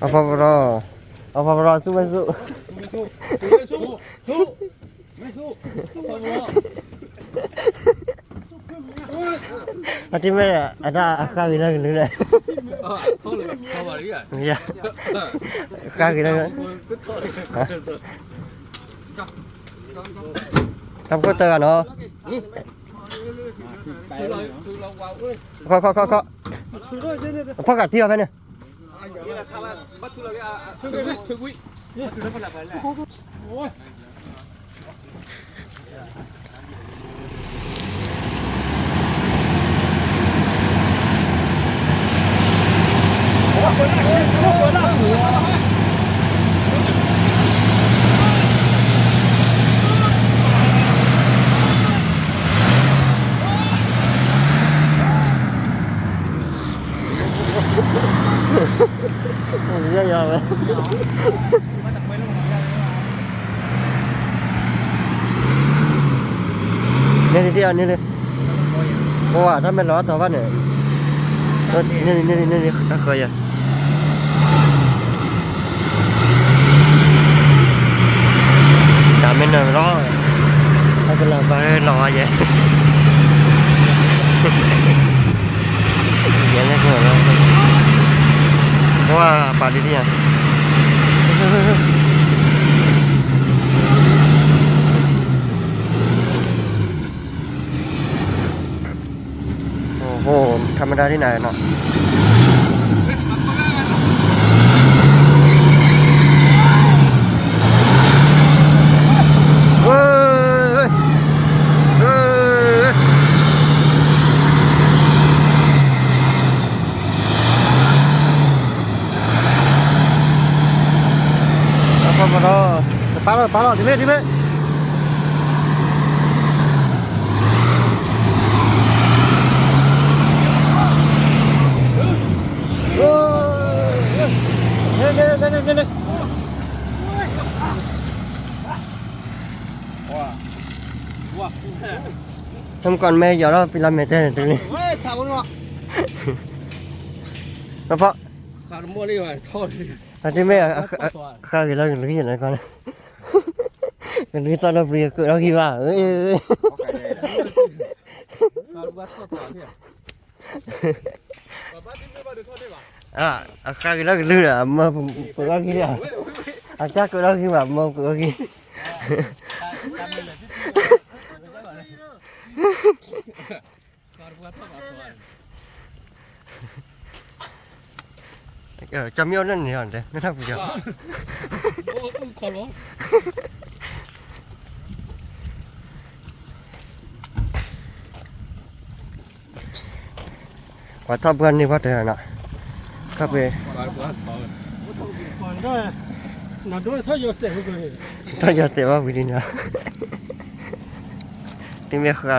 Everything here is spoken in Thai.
เอาพอรอเอาพอรอสู้ไม่สู้ไม่สู้สู้ไม่สู้สู้พอรออาทิตย์ไม่อะอาจารย์อาการกินแล้วกันเลยเออเขาเลยเขาบอกอย่างเงี้ยไม่ใช่อาการกินแล้วกันทำก็เตือนเนาะคือเราคือเราวางเอ้ยขอขอขอขอพ่อกัดเที่ยวไปเนี่ย 我滚了我滚了 อวิเยอะๆเลยเนี่ยที่อันนี้เลยเพราะว่าถ้าไม่ร้อนต่อวันเนี่ยนี่นี่นี่นี่ถ้าเคยอะจำไม่นานร้อนถ้าเป็นเราไปรอเยอะเยอะ ว่าปาดีเนี่ยโอ้โหธรรมดาที่ไหนเนาะเฮ้ยเฮ้ย เอาเข้ามารอปาแล้วปาแล้วดิเว้ดิเว้โอ้ยเร็วเร็วเร็วเร็วเร็วว้าว้าทำก่อนแม่อย่าเราพิลาเมเต้ตรงนี้เฮ้ยทำมันวะแล้วเพราะขาดมั่วนี่ว่ะโทษ อาจจะไม่ข้าวกินแล้วกันหรือยังไงก่อนกันนี้ตอนเราเรียนเกิดเราคิดว่าเอ้ยขาดวัดข้อต่อานที่ไม่บ้านเดือดโทษได้ป่ะอะข้าวกินแล้วกันเรื่องอะมาผมผมก็คิดอะอาจารย์ก็เราคิดว่ามาผมก็คิดขาดวัดข้อต่อ เออจะมีอะไรนี่อะเด้ไม่ทักผู้ชายโอ้ขอร้องว่าถ้าเพื่อนนี่ว่าแต่น่ะครับเอขาดวัดข้อ Quando na dor tá eu sei o que ถ้าจะเสียว่าวิธีนี้ที่ไม่ขาด